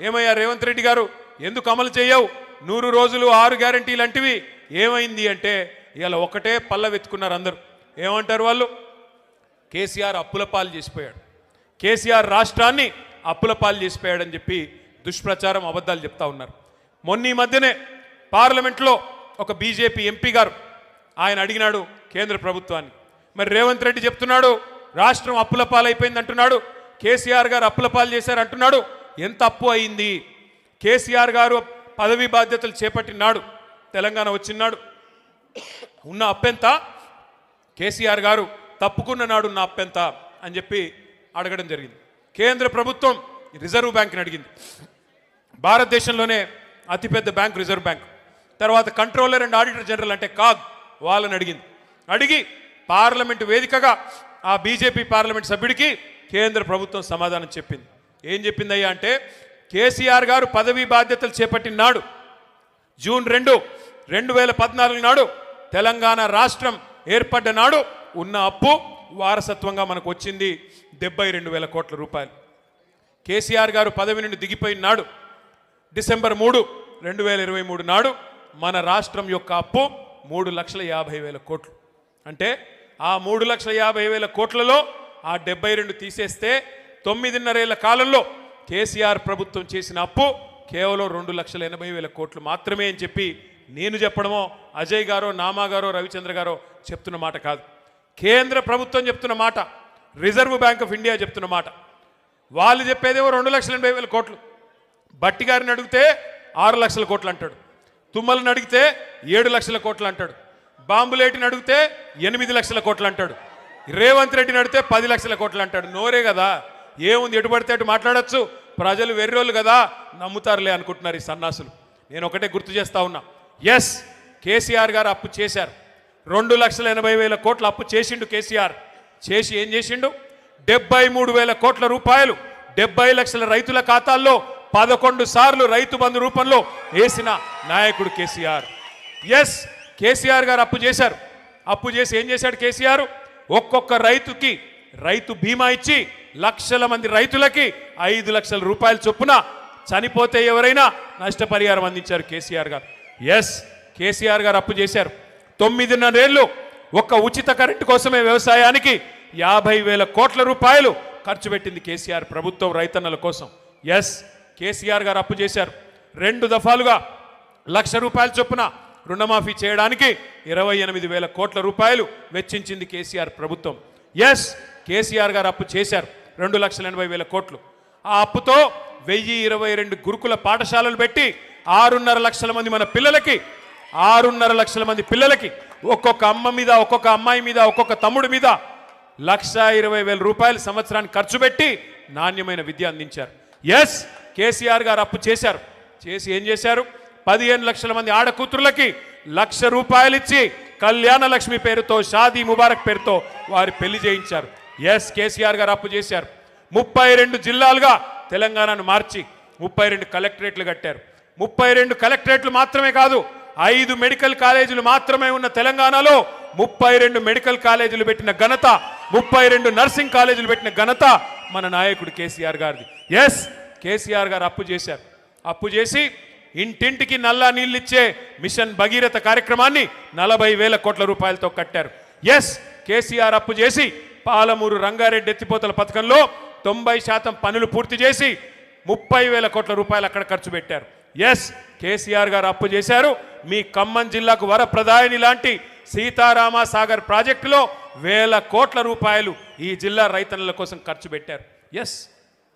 ఏమయ్యా రేవంత్ రెడ్డి గారు? ఎందుకు అమలు చేయవు? నూరు రోజులు ఆరు గ్యారంటీలు అంటివి ఏమైంది అంటే ఇలా ఒకటే పల్లవెత్తుకున్నారు అందరూ. ఏమంటారు వాళ్ళు? కేసీఆర్ అప్పుల పాలు చేసిపోయాడు. కేసీఆర్ రాష్ట్రాన్ని అప్పుల పాలు చేసిపోయాడని చెప్పి దుష్ప్రచారం అబద్ధాలు చెప్తా ఉన్నారు. మొన్న ఈ మధ్యనే పార్లమెంట్లో ఒక బీజేపీ ఎంపీ గారు ఆయన అడిగినాడు కేంద్ర ప్రభుత్వాన్ని. మరి రేవంత్ రెడ్డి చెప్తున్నాడు రాష్ట్రం అప్పుల పాలైపోయింది అంటున్నాడు కేసీఆర్ గారు అప్పుల పాలు చేశారు అంటున్నాడు ఎంత అప్పు అయింది? కేసీఆర్ గారు పదవి బాధ్యతలు చేపట్టినాడు. తెలంగాణ వచ్చినాడు. ఉన్న అప్పెంత? కేసీఆర్ గారు తప్పుకున్న నాడు ఉన్న అప్పెంత అని చెప్పి అడగడం జరిగింది. కేంద్ర ప్రభుత్వం రిజర్వ్ బ్యాంక్ని అడిగింది. భారతదేశంలోనే అతిపెద్ద బ్యాంక్ రిజర్వ్ బ్యాంక్. తర్వాత కంట్రోలర్ అండ్ ఆడిటర్ జనరల్ అంటే కాగ్ వాళ్ళని అడిగింది. అడిగి పార్లమెంటు వేదికగా ఆ బీజేపీ పార్లమెంట్ సభ్యుడికి కేంద్ర ప్రభుత్వం సమాధానం చెప్పింది. ఏం చెప్పిందయ్యా అంటే కేసీఆర్ గారు పదవీ బాధ్యతలు చేపట్టిన నాడు జూన్ రెండు రెండు వేల పద్నాలుగు నాడు తెలంగాణ రాష్ట్రం ఏర్పడ్డ నాడు ఉన్న అప్పు వారసత్వంగా మనకు వచ్చింది డెబ్బై రెండు వేల కోట్ల రూపాయలు. కేసీఆర్ గారు పదవి నుండి దిగిపోయిన నాడు డిసెంబర్ మూడు రెండు వేల ఇరవై మూడు నాడు మన రాష్ట్రం యొక్క అప్పు మూడు లక్షల యాభై వేల కోట్లు. అంటే ఆ మూడు లక్షల యాభై వేల కోట్లలో ఆ డెబ్బై రెండు తీసేస్తే తొమ్మిదిన్నరేళ్ళ కాలంలో కేసీఆర్ ప్రభుత్వం చేసిన అప్పు కేవలం రెండు లక్షల ఎనభై వేల కోట్లు మాత్రమే అని చెప్పి నేను చెప్పడమో అజయ్ గారో నామా గారో రవిచంద్ర గారో చెప్తున్న మాట కాదు. కేంద్ర ప్రభుత్వం చెప్తున్న మాట రిజర్వ్ బ్యాంక్ ఆఫ్ ఇండియా చెప్తున్న మాట. వాళ్ళు చెప్పేదేమో రెండు లక్షల ఎనభై వేల కోట్లు. బట్టి గారిని అడిగితే ఆరు లక్షల కోట్లు అంటాడు. తుమ్మలను అడిగితే ఏడు లక్షల కోట్లు అంటాడు. బాంబులేటిని అడిగితే ఎనిమిది లక్షల కోట్లు అంటాడు. రేవంత్ రెడ్డిని అడిగితే పది లక్షల కోట్లు అంటాడు. నోరే కదా. ఏముంది? ఎటు పడితే అటు మాట్లాడొచ్చు. ప్రజలు వెర్రోళ్ళు కదా నమ్ముతారులే అనుకుంటున్నారు ఈ సన్నాసులు. నేను ఒకటే గుర్తు చేస్తా ఉన్నా. ఎస్ కేసీఆర్ గారు అప్పు చేశారు. రెండు లక్షల ఎనభై వేల కోట్ల అప్పు చేసిండు కేసీఆర్. చేసి ఏం చేసిండు? డెబ్బై మూడు వేల కోట్ల రూపాయలు డెబ్బై లక్షల రైతుల ఖాతాల్లో పదకొండు సార్లు రైతు బంధు రూపంలో వేసిన నాయకుడు కేసీఆర్. ఎస్ కేసీఆర్ గారు అప్పు చేశారు. అప్పు చేసి ఏం చేశాడు కేసీఆర్? ఒక్కొక్క రైతుకి రైతు బీమా ఇచ్చి లక్షల మంది రైతులకి ఐదు లక్షల రూపాయల చొప్పున చనిపోతే ఎవరైనా నష్టపరిహారం అందించారు కేసీఆర్ గారు. ఎస్ కేసీఆర్ గారు అప్పు చేశారు. తొమ్మిదిన్నరేళ్ళు ఒక్క ఉచిత కరెంటు కోసమే వ్యవసాయానికి యాభై వేల కోట్ల రూపాయలు ఖర్చు పెట్టింది కేసీఆర్ ప్రభుత్వం రైతన్నల కోసం. ఎస్ కేసీఆర్ గారు అప్పు చేశారు. రెండు దఫాలుగా లక్ష రూపాయల చొప్పున రుణమాఫీ చేయడానికి ఇరవై ఎనిమిది వేల కోట్ల రూపాయలు వెచ్చించింది కేసీఆర్ ప్రభుత్వం. ఎస్ కేసీఆర్ గారు అప్పు చేశారు. రెండు లక్షల ఎనభై వేల కోట్లు. ఆ అప్పుతో వెయ్యి ఇరవై రెండు గురుకుల పాఠశాలలు పెట్టి ఆరున్నర లక్షల మంది మన పిల్లలకి ఆరున్నర లక్షల మంది పిల్లలకి ఒక్కొక్క అమ్మ మీద ఒక్కొక్క అమ్మాయి మీద ఒక్కొక్క తమ్ముడి మీద లక్ష ఇరవై వేల రూపాయలు సంవత్సరానికి ఖర్చు పెట్టి నాణ్యమైన విద్య అందించారు. ఎస్ కేసీఆర్ గారు అప్పు చేశారు. చేసి ఏం చేశారు? పదిహేను లక్షల మంది ఆడకూతురులకి లక్ష రూపాయలు ఇచ్చి కళ్యాణ లక్ష్మి పేరుతో షాదీ ముబారక్ పేరుతో వారి పెళ్ళి చేయించారు. ఎస్ కేసీఆర్ గారు అప్పు చేశారు. ముప్పై రెండు జిల్లాలుగా తెలంగాణను మార్చి ముప్పై రెండు కలెక్టరేట్లు కట్టారు. ముప్పై రెండు కలెక్టరేట్లు మాత్రమే కాదు ఐదు మెడికల్ కాలేజీలు మాత్రమే ఉన్న తెలంగాణలో ముప్పై రెండు మెడికల్ కాలేజీలు పెట్టిన ఘనత ముప్పై రెండు నర్సింగ్ కాలేజీలు పెట్టిన ఘనత మన నాయకుడు కేసీఆర్ గారిది. ఎస్ కేసీఆర్ గారు అప్పు చేశారు. అప్పు చేసి ఇంటింటికి నల్లా నీళ్ళిచ్చే మిషన్ భగీరథ కార్యక్రమాన్ని నలభై వేల కోట్ల రూపాయలతో కట్టారు. ఎస్ కేసీఆర్ అప్పు చేసి పాలమూరు రంగారెడ్డి ఎత్తిపోతల పథకంలో తొంభై శాతం పనులు పూర్తి చేసి ముప్పై వేల కోట్ల రూపాయలు అక్కడ ఖర్చు పెట్టారు. ఎస్ కేసీఆర్ గారు అప్పు చేశారు. మీ ఖమ్మం జిల్లాకు వరప్రదాయని లాంటి సీతారామ సాగర్ ప్రాజెక్టులో వేల కోట్ల రూపాయలు ఈ జిల్లా రైతన్నుల కోసం ఖర్చు పెట్టారు. ఎస్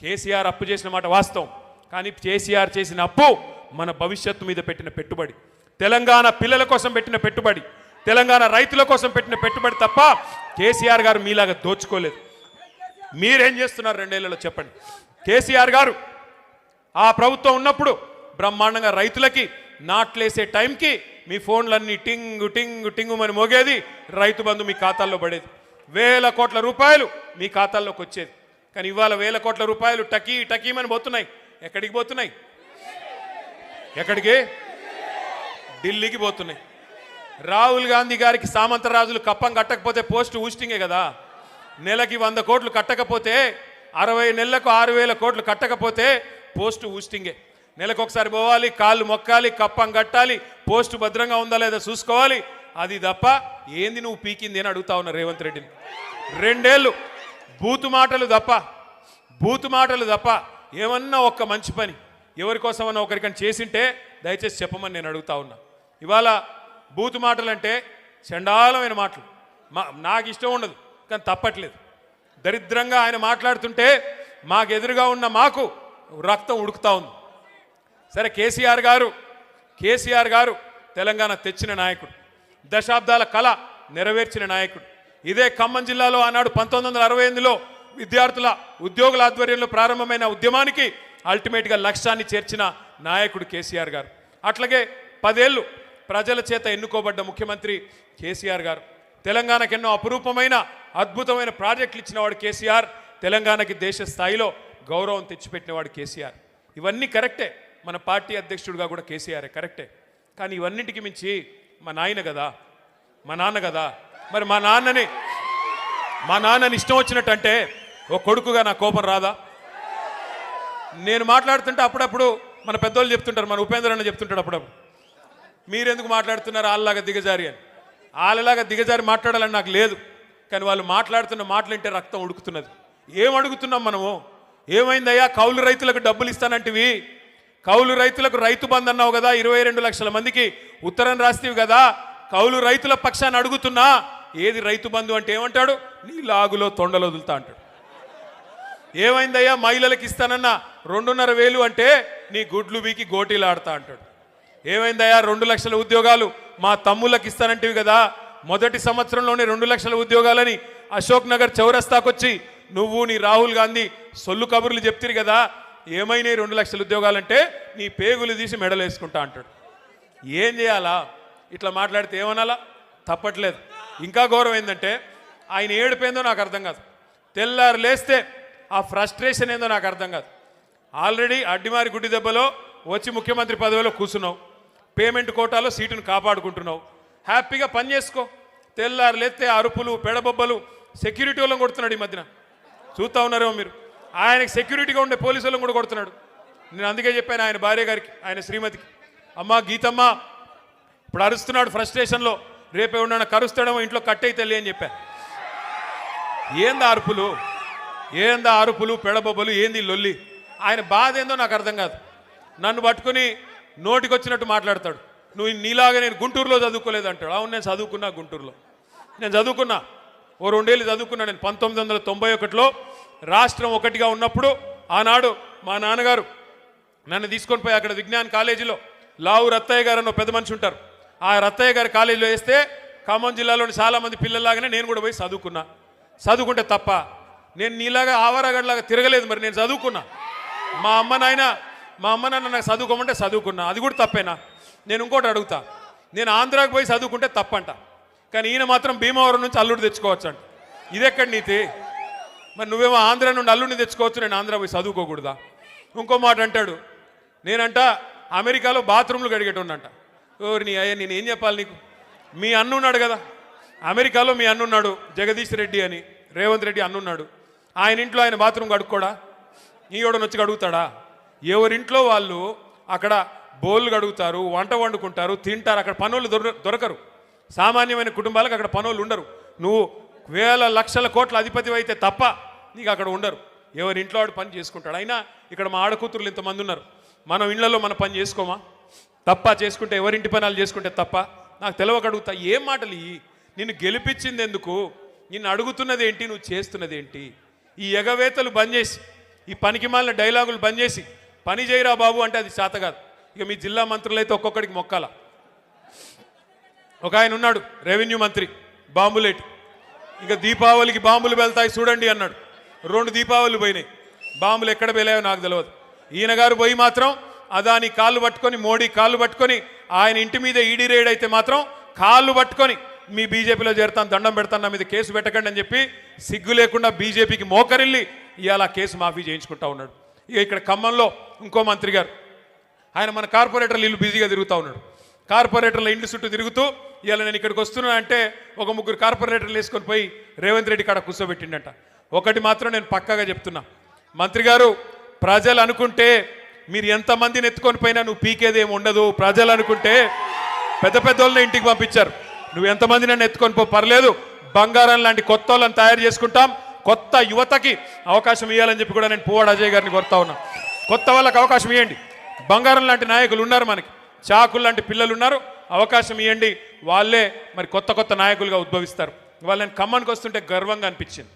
కేసీఆర్ అప్పు చేసిన మాట వాస్తవం. కానీ కేసీఆర్ చేసిన అప్పు మన భవిష్యత్తు మీద పెట్టిన పెట్టుబడి. తెలంగాణ పిల్లల కోసం పెట్టిన పెట్టుబడి. తెలంగాణ రైతుల కోసం పెట్టిన పెట్టుబడి తప్ప కేసీఆర్ గారు మీలాగా దోచుకోలేదు. మీరేం చేస్తున్నారు రెండేళ్ళలో చెప్పండి. కేసీఆర్ గారు ఆ ప్రభుత్వం ఉన్నప్పుడు బ్రహ్మాండంగా రైతులకి నాట్లేసే టైంకి మీ ఫోన్లన్నీ టింగు టింగు టింగు అని మోగేది రైతు బంధు మీ ఖాతాల్లో పడేది. వేల కోట్ల రూపాయలు మీ ఖాతాల్లోకి వచ్చేది. కానీ ఇవాళ వేల కోట్ల రూపాయలు టకీ టకీమని పోతున్నాయి. ఎక్కడికి పోతున్నాయి? ఎక్కడికి? ఢిల్లీకి పోతున్నాయి. రాహుల్ గాంధీ గారికి సామంతరాజులు కప్పం కట్టకపోతే పోస్ట్ ఊస్టింగే కదా. నెలకి వంద కోట్లు కట్టకపోతే అరవై నెలలకు ఆరు వేల కోట్లు కట్టకపోతే పోస్ట్ ఊస్టింగే. నెలకొకసారి పోవాలి కాళ్ళు మొక్కాలి కప్పం కట్టాలి పోస్ట్ భద్రంగా ఉందా లేదా చూసుకోవాలి. అది తప్ప ఏంది నువ్వు పీకింది అని అడుగుతా ఉన్నా రేవంత్ రెడ్డిని. రెండేళ్ళు బూతు మాటలు తప్ప బూతు మాటలు తప్ప ఏమన్నా ఒక్క మంచి పని ఎవరి కోసమన్నా ఒకరికని చేసింటే దయచేసి చెప్పమని నేను అడుగుతా ఉన్నా. ఇవాళ బూతు మాటలు అంటే చండాలమైన మాటలు. మా నాకు ఇష్టం ఉండదు కానీ తప్పట్లేదు. దరిద్రంగా ఆయన మాట్లాడుతుంటే మాకు ఎదురుగా ఉన్న మాకు రక్తం ఉడుకుతా ఉంది. సరే కేసీఆర్ గారు కేసీఆర్ గారు తెలంగాణ తెచ్చిన నాయకుడు దశాబ్దాల కళ నెరవేర్చిన నాయకుడు. ఇదే ఖమ్మం జిల్లాలో ఆనాడు పంతొమ్మిది వందల అరవై ఎనిమిదిలో విద్యార్థుల ఉద్యోగుల ఆధ్వర్యంలో ప్రారంభమైన ఉద్యమానికి అల్టిమేట్గా లక్ష్యాన్ని చేర్చిన నాయకుడు కేసీఆర్ గారు. అట్లాగే పదేళ్ళు ప్రజల చేత ఎన్నుకోబడ్డ ముఖ్యమంత్రి కేసీఆర్ గారు. తెలంగాణకు ఎన్నో అపురూపమైన అద్భుతమైన ప్రాజెక్టులు ఇచ్చినవాడు కేసీఆర్. తెలంగాణకి దేశ స్థాయిలో గౌరవం తెచ్చిపెట్టినవాడు కేసీఆర్. ఇవన్నీ కరెక్టే. మన పార్టీ అధ్యక్షుడిగా కూడా కేసీఆర్ కరెక్టే. కానీ ఇవన్నిటికి మించి మా నాయన కదా మా నాన్న కదా. మరి మా నాన్నని మా నాన్నని ఇష్టం వచ్చినట్టు అంటే ఓ కొడుకుగా నా కోపం రాదా? నేను మాట్లాడుతుంటే అప్పుడప్పుడు మన పెద్దోళ్ళు చెప్తుంటారు మన ఉపేంద్ర అన్న చెప్తుంటాడు అప్పుడప్పుడు. మీరెందుకు మాట్లాడుతున్నారు వాళ్ళలాగా దిగజారి అని? వాళ్ళలాగా దిగజారి మాట్లాడాలని నాకు లేదు. కానీ వాళ్ళు మాట్లాడుతున్న మాటలు అంటే రక్తం ఉడుకుతున్నది. ఏం అడుగుతున్నాం మనము? ఏమైందయ్యా? కౌలు రైతులకు డబ్బులు ఇస్తానంటివి. కౌలు రైతులకు రైతు బంద్ అన్నావు కదా ఇరవై రెండు లక్షల మందికి. ఉత్తరం రాస్తేవి కదా కౌలు రైతుల పక్షాన్ని అడుగుతున్నా. ఏది రైతు బంధు అంటే ఏమంటాడు? నీ లాగులో తొండలు వదులుతా అంటాడు. ఏమైందయ్యా? మహిళలకు ఇస్తానన్నా రెండున్నర వేలు అంటే నీ గుడ్లు బీకి గోటీలు ఆడతా అంటాడు. ఏమైందయ్యా? రెండు లక్షల ఉద్యోగాలు మా తమ్ముళ్ళకి ఇస్తానంటివి కదా. మొదటి సంవత్సరంలోనే రెండు లక్షల ఉద్యోగాలని అశోక్ నగర్ చౌరస్తాకొచ్చి నువ్వు నీ రాహుల్ గాంధీ సొల్లు కబుర్లు చెప్తిరి కదా. ఏమైనాయి రెండు లక్షల ఉద్యోగాలంటే? నీ పేగులు తీసి మెడలు వేసుకుంటా అంటాడు. ఏం చేయాలా? ఇట్లా మాట్లాడితే ఏమనాలా? తప్పట్లేదు. ఇంకా గౌరవం ఏంటంటే ఆయన ఏడిపోయిందో నాకు అర్థం కాదు. తెల్లారు లేస్తే ఆ ఫ్రస్ట్రేషన్ ఏందో నాకు అర్థం కాదు. ఆల్రెడీ అడ్డిమారి గుడ్డి దెబ్బలో వచ్చి ముఖ్యమంత్రి పదవిలో కూర్చున్నావు. పేమెంట్ కోటాలో సీటును కాపాడుకుంటున్నావు. హ్యాపీగా పని చేసుకో. తెల్లారు లేస్తే అరుపులు పెడబొబ్బలు సెక్యూరిటీ వాళ్ళని కొడుతున్నాడు ఈ మధ్యన. చూస్తా ఉన్నారేమో మీరు. ఆయనకి సెక్యూరిటీగా ఉండే పోలీసు వాళ్ళని కూడా కొడుతున్నాడు. నేను అందుకే చెప్పాను ఆయన భార్య గారికి ఆయన శ్రీమతికి. అమ్మా గీతమ్మ ఇప్పుడు అరుస్తున్నాడు ఫ్రస్ట్రేషన్లో రేపే ఉన్నాడు కరుస్తాడేమో ఇంట్లో కట్టయి తల్లి అని చెప్పా. ఏందా అరుపులు? ఏందా అరుపులు పెడబొబ్బలు ఏంది లొల్లి? ఆయన బాధ ఏందో నాకు అర్థం కాదు. నన్ను పట్టుకుని నోటికొచ్చినట్టు మాట్లాడతాడు. నువ్వు నీలాగా నేను గుంటూరులో చదువుకోలేదు అంటాడు. అవును నేను చదువుకున్నా గుంటూరులో. నేను చదువుకున్నా. ఓ రెండేళ్ళు చదువుకున్నా నేను పంతొమ్మిది వందల తొంభై ఒకటిలో రాష్ట్రం ఒకటిగా ఉన్నప్పుడు ఆనాడు మా నాన్నగారు నన్ను తీసుకొని పోయి అక్కడ విజ్ఞాన్ కాలేజీలో లావు రత్తయ్య గారు అన్న పెద్ద మనిషి ఉంటారు. ఆ రత్తయ్య గారి కాలేజీలో వేస్తే ఖమ్మం జిల్లాలోని చాలామంది పిల్లల్లాగానే నేను కూడా పోయి చదువుకున్నా. చదువుకుంటే తప్ప నేను నీలాగా ఆవరాగడ్లాగా తిరగలేదు మరి నేను చదువుకున్నా. మా అమ్మ నాయన మా అమ్మ నాన్న నాకు చదువుకోమంటే చదువుకున్నా. అది కూడా తప్పేనా? నేను ఇంకోటి అడుగుతా. నేను ఆంధ్రాకి పోయి చదువుకుంటే తప్పంట. కానీ ఈయన మాత్రం భీమవరం నుంచి అల్లుడు తెచ్చుకోవచ్చు అంట ఇదెక్కడి నీతి? మరి నువ్వేమో ఆంధ్ర నుండి అల్లుడిని తెచ్చుకోవచ్చు నేను ఆంధ్ర పోయి చదువుకోకూడదా? ఇంకో మాట అంటాడు. నేనంట అమెరికాలో బాత్రూమ్లు కడిగేటోనంట ఓరి నీ అయ్యా నేను ఏం చెప్పాలి నీకు? మీ అన్నున్నాడు కదా. అమెరికాలో మీ అన్నున్నాడు జగదీష్ రెడ్డి అని రేవంత్ రెడ్డి అన్నున్నాడు ఆయన ఇంట్లో ఆయన బాత్రూమ్ కడుక్కోడా? ఈయోడని వచ్చి కడుగుతాడా? ఎవరింట్లో వాళ్ళు అక్కడ బోళ్ళు కడుగుతారు వంట వండుకుంటారు తింటారు అక్కడ పనులు దొరకరు. సామాన్యమైన కుటుంబాలకు అక్కడ పనులు ఉండరు. నువ్వు వేల లక్షల కోట్ల అధిపతి అయితే తప్ప నీకు అక్కడ ఉండరు. ఎవరి ఇంట్లో వాడు పని చేసుకుంటాడు. అయినా ఇక్కడ మా ఆడకూతురులు ఇంతమంది ఉన్నారు. మనం ఇళ్ళలో మన పని చేసుకోమా? తప్ప చేసుకుంటే ఎవరింటి పనాలు చేసుకుంటే తప్ప? నాకు తెలవగడుగుతా ఏం మాటలు నిన్ను గెలిపించింది ఎందుకు నిన్ను అడుగుతున్నది ఏంటి నువ్వు చేస్తున్నది ఏంటి ఈ ఎగవేతలు బంద్ చేసి ఈ పనికి మాలిన డైలాగులు బంద్ చేసి పని చేయరా బాబు అంటే అది చేత కాదు. ఇక మీ జిల్లా మంత్రులైతే ఒక్కొక్కడికి మొక్కాల. ఒక ఆయన ఉన్నాడు రెవెన్యూ మంత్రి బాంబులేటి. ఇక దీపావళికి బాంబులు వెళ్తాయి చూడండి అన్నాడు. రెండు దీపావళి పోయినాయి. బాంబులు ఎక్కడ వెళ్ళాయో నాకు తెలియదు ఈయన గారు పోయి మాత్రం అదాని కాళ్ళు పట్టుకొని మోడీ కాళ్ళు పట్టుకొని ఆయన ఇంటి మీద ఈడీ రేడ్ అయితే మాత్రం కాళ్ళు పట్టుకొని మీ బీజేపీలో చేరుతాను దండం పెడతాను నా మీద కేసు పెట్టకండి అని చెప్పి సిగ్గు లేకుండా బీజేపీకి మోకరిల్లి ఇవాళ కేసు మాఫీ చేయించుకుంటా ఉన్నాడు. ఇక ఇక్కడ ఖమ్మంలో ఇంకో మంత్రి గారు. ఆయన మన కార్పొరేటర్లు ఇల్లు బిజీగా తిరుగుతూ ఉన్నాడు. కార్పొరేటర్ల ఇంటి చుట్టూ తిరుగుతూ ఇవాళ నేను ఇక్కడికి వస్తున్నా అంటే ఒక ముగ్గురు కార్పొరేటర్లు వేసుకొని పోయి రేవంత్ రెడ్డి కాడ కూర్చోబెట్టిండట. ఒకటి మాత్రం నేను పక్కాగా చెప్తున్నా. మంత్రి గారు ప్రజలు అనుకుంటే మీరు ఎంతమందిని ఎత్తుకొని పోయినా నువ్వు పీకేదేమి ఉండదు. ప్రజలు అనుకుంటే పెద్ద పెద్ద వాళ్ళని ఇంటికి పంపించారు. నువ్వు ఎంతమంది నన్ను ఎత్తుకొని పో పర్లేదు. బంగారం లాంటి కొత్త వాళ్ళని తయారు చేసుకుంటాం. కొత్త యువతకి అవకాశం ఇవ్వాలని చెప్పి కూడా నేను పువ్వాడు అజయ్ గారిని కోరుతా ఉన్నా. కొత్త వాళ్ళకి అవకాశం ఇవ్వండి బంగారం లాంటి నాయకులు ఉన్నారు మనకి. చాకులు లాంటి పిల్లలు ఉన్నారు. అవకాశం ఇవ్వండి వాళ్ళే మరి కొత్త కొత్త నాయకులుగా ఉద్భవిస్తారు. వాళ్ళని ఖమ్మానికి వస్తుంటే గర్వంగా అనిపించింది.